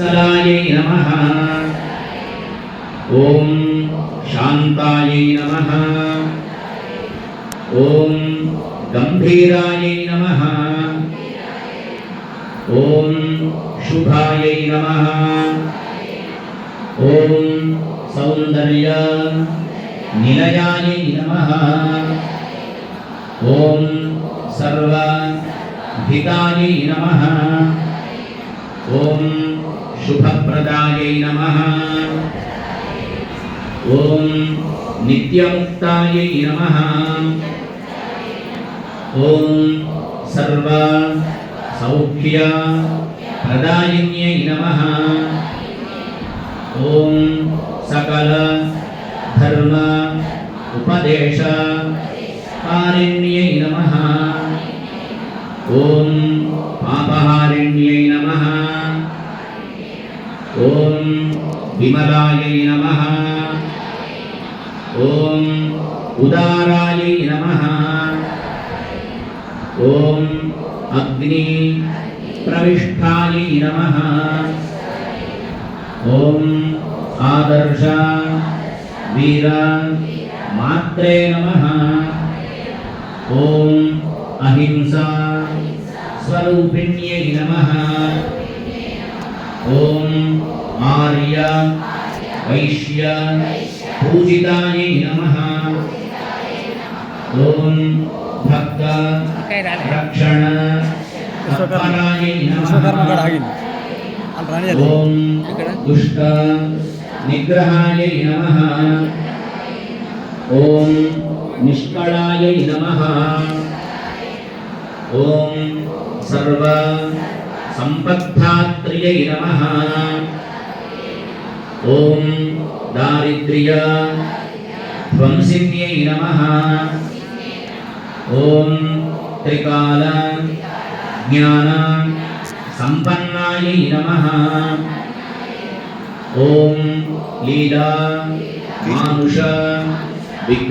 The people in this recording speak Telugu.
సలాయై నమః ఓం శాంతాయై నమః ఓం గంభీరాయై నమః ఓం శుభాయై నమః ఓం సౌందర్య నిలయాయై నమః ఓం సర్వ హితాయై నమః ఓం శుభప్రదాయై నమ. ఓం నిత్యముక్తాయై నమ. ఓం సర్వ సౌఖ్య ప్రదాయిన్యై నమ. ఓం సకల ధర్మ ఉపదేశ కారిణ్యై నమ. పాపహారిణ్యై నమ. ఓం విమలాయై నమ. ఓం ఉదారాయై నమ. ఓం అగ్ని ప్రవిష్టాయై నమ. ఓం ఆదర్శ వీర మాత్రే నమ. ఓం అహింసా స్వరూపిణ్యై నమః. ఓం ఆర్య వైశ్య పూజితాయై నమః. ఓం భక్త రక్షణ తత్పరాయై విశ్వకర్మ కూడా నమః ఆగింది వాళ్ళు రాని ఓం దుష్ట నిగ్రహాయై నమః. ఓం సర్వ సంపద్ధాత్రియై నమ. ఓం దారిద్ర్య ధ్వంసిన్యై నమ. ఓం త్రికాల జ్ఞాన సంపన్నాయై నమ. ఓం లీలా మానుష